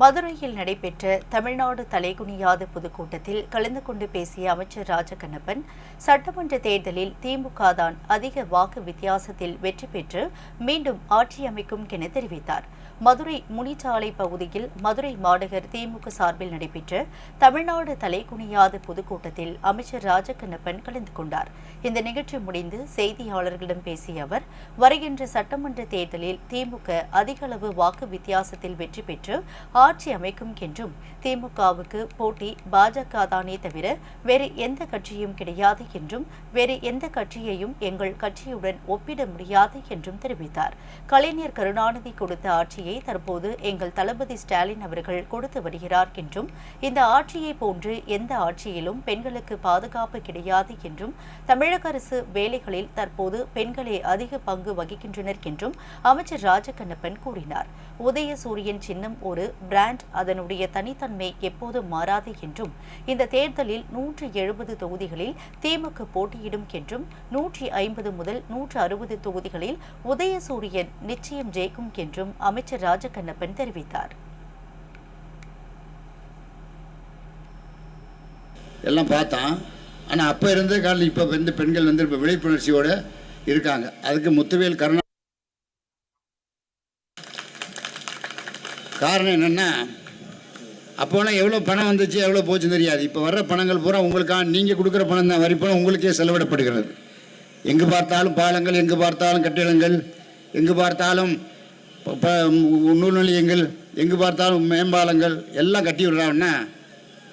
மதுரையில் நடைபெற்ற தமிழ்நாடு தலைகுனியாத பொதுக்கூட்டத்தில் கலந்து கொண்டு பேசிய அமைச்சர் ராஜகண்ணப்பன் சட்டமன்ற தேர்தலில் திமுக தான் அதிக வாக்கு வித்தியாசத்தில் வெற்றி பெற்று மீண்டும் ஆட்சி அமைக்கும் என தெரிவித்தார். மதுரை முனிச்சாலை பகுதியில் மதுரை மாநகர் திமுக சார்பில் நடைபெற்ற தமிழ்நாடு தலைகுனியாத பொதுக்கூட்டத்தில் அமைச்சர் ராஜகண்ணப்பன் கலந்து கொண்டார். இந்த நிகழ்ச்சி முடிந்து செய்தியாளர்களிடம் பேசிய அவர் வருகின்ற சட்டமன்ற தேர்தலில் திமுக அதிக அளவு வாக்கு வித்தியாசத்தில் வெற்றி பெற்று ஆட்சி அமைக்கும் என்றும் திமுகவுக்கு போட்டி பாஜக தானே தவிர வேறு எந்த கட்சியும் கிடையாது என்றும் வேறு எந்த கட்சியையும் எங்கள் கட்சியுடன் ஒப்பிட முடியாது என்றும் தெரிவித்தார். கலைஞர் கருணாநிதி கொடுத்த ஆட்சியை ஆட்சியை தற்போது எங்கள் தளபதி ஸ்டாலின் அவர்கள் கொடுத்து வருகிறார் என்றும் இந்த ஆட்சியை போன்று எந்த ஆட்சியிலும் பெண்களுக்கு பாதுகாப்பு கிடையாது என்றும் தமிழக அரசு வேலைகளில் தற்போது பெண்களே அதிக பங்கு வகிக்கின்றனர் என்றும் அமைச்சர் ராஜகண்ணப்பன் கூறினார். உதய சூரியன் சின்னம் ஒரு பிராண்ட் அதனுடைய தனித்தன்மை எப்போது மாறாது என்றும் இந்த தேர்தலில் நூற்றி எழுபது தொகுதிகளில் திமுக போட்டியிடும் என்றும் நூற்றி ஐம்பது முதல் நூற்று அறுபது தொகுதிகளில் உதயசூரியன் நிச்சயம் ஜெயிக்கும் என்றும் அமைச்சர் ராஜகண்ணப்பன் தெரிவித்தார். எல்லாம் பார்த்தான் ஆனால் அப்போ இருந்த காலம் இப்போ வந்து பெண்கள் வந்து இப்போ விழிப்புணர்ச்சியோடு இருக்காங்க. அதுக்கு முத்துவேல் கருணா காரணம் என்னென்னா அப்போலாம் எவ்வளோ பணம் வந்துச்சு எவ்வளோ போச்சுன்னு தெரியாது. இப்போ வர்ற பணங்கள் பூரா உங்களுக்காக நீங்கள் கொடுக்குற பணம் தான். வரி பணம் உங்களுக்கே செலவிடப்படுகிறது. எங்கே பார்த்தாலும் பாலங்கள் எங்கே பார்த்தாலும் கட்டிடங்கள் எங்கே பார்த்தாலும் ப- நூல் நிலையங்கள் எங்கே பார்த்தாலும் மேம்பாலங்கள் எல்லாம் கட்டி விடுறாங்கன்னா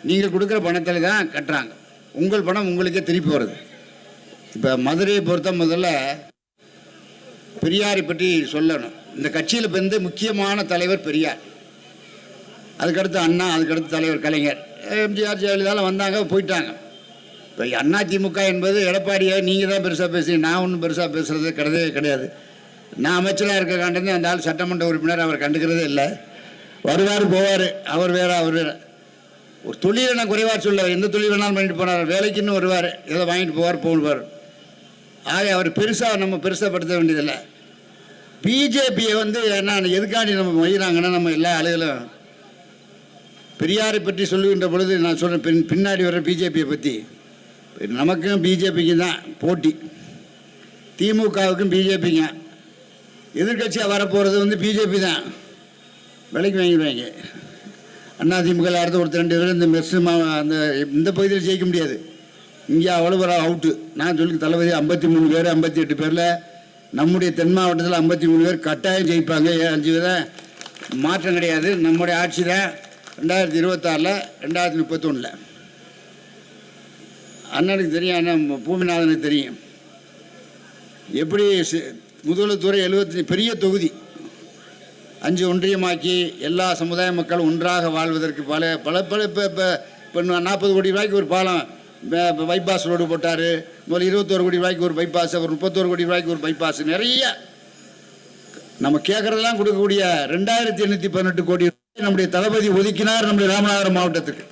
நீங்கள் கொடுக்குற பணத்தில் தான் கட்டுறாங்க. உங்கள் பணம் உங்களுக்கே திருப்பி வருது இப்போ மதுரையை பொறுத்த முதல்ல பெரியாரை பற்றி சொல்லணும். இந்த கட்சியில் வந்து முக்கியமான தலைவர் பெரியார். அதுக்கடுத்து அண்ணா அதுக்கடுத்து தலைவர் கலைஞர். எம்ஜிஆர் ஜெயலலிதாலாம் வந்தாங்க போயிட்டாங்க. இப்போ அண்ணா திமுக என்பது எடப்பாடியை நீங்கள் தான் பெருசாக பேசுறீங்க நான் ஒன்றும் பெருசாக பேசுகிறது கிடையவே கிடையாது. நான் அமைச்சராக இருக்க காண்டது அந்த ஆள் சட்டமன்ற உறுப்பினர் அவர் கண்டுக்கிறதே இல்லை. வருவார் போவார். அவர் வேறு அவர் வேற. ஒரு தொழிலை நான் குறைவாக சொல்ல எந்த தொழில் வேணாலும் பண்ணிட்டு போனார் வேலைக்குன்னு வருவார். ஏதோ வாங்கிட்டு போவார் போடுவார். ஆக அவர் பெருசாக நம்ம பெருசாக வேண்டியதில்லை. பிஜேபியை வந்து என்ன எதுக்காண்டி நம்ம மொழிகிறாங்கன்னா நம்ம எல்லா ஆளுகளும் பெரியாரை பற்றி சொல்லுகின்ற பொழுது நான் சொல்கிறேன் பின் பின்னாடி வர பிஜேபியை பற்றி நமக்கும் பிஜேபிக்கும் தான் போட்டி. திமுகவுக்கும் பிஜேபிங்க. எதிர்கட்சியாக வரப்போகிறது வந்து பிஜேபி தான். விலைக்கு வாங்கிடுவாங்க. அண்ணா திமுக அடுத்த ஒருத்தர் ரெண்டு பேரும் இந்த மெஸ் அந்த இந்த பகுதியில் ஜெயிக்க முடியாது. இங்கே அவ்வளோ ஒரு அவுட்டு நான் சொல்லி தளபதி ஐம்பத்தி மூணு பேர் ஐம்பத்தி எட்டு பேரில் நம்முடைய தென் மாவட்டத்தில் ஐம்பத்தி மூணு பேர் கட்டாயம் ஜெயிப்பாங்க. அஞ்சு பேர் மாற்றம் கிடையாது. நம்முடைய ஆட்சி தான் ரெண்டாயிரத்தி இருபத்தாறில் ரெண்டாயிரத்தி முப்பத்தொன்னில். அண்ணனுக்கு தெரியும் அண்ணன் பூமிநாதனுக்கு தெரியும். எப்படி முதலுத்துறை எழுபத்தி பெரிய தொகுதி. அஞ்சு ஒன்றியமாக்கி எல்லா சமுதாய மக்களும் ஒன்றாக வாழ்வதற்கு பல பல பல இப்போ இப்போ இப்போ நாற்பது கோடி ரூபாய்க்கு ஒரு பாலம் பைபாஸ் ரோடு போட்டார். முதல்ல இருபத்தோரு கோடி ரூபாய்க்கு ஒரு பைபாஸ் ஒரு முப்பத்தோரு கோடி ரூபாய்க்கு ஒரு பைபாஸ் நிறைய. நம்ம கேட்குறதெல்லாம் கொடுக்கக்கூடிய ரெண்டாயிரத்தி எண்ணூற்றி பதினெட்டு கோடி நம்முடைய தளபதி ஒதுக்கினார் நம்முடைய ராமநாதபுரம் மாவட்டத்துக்கு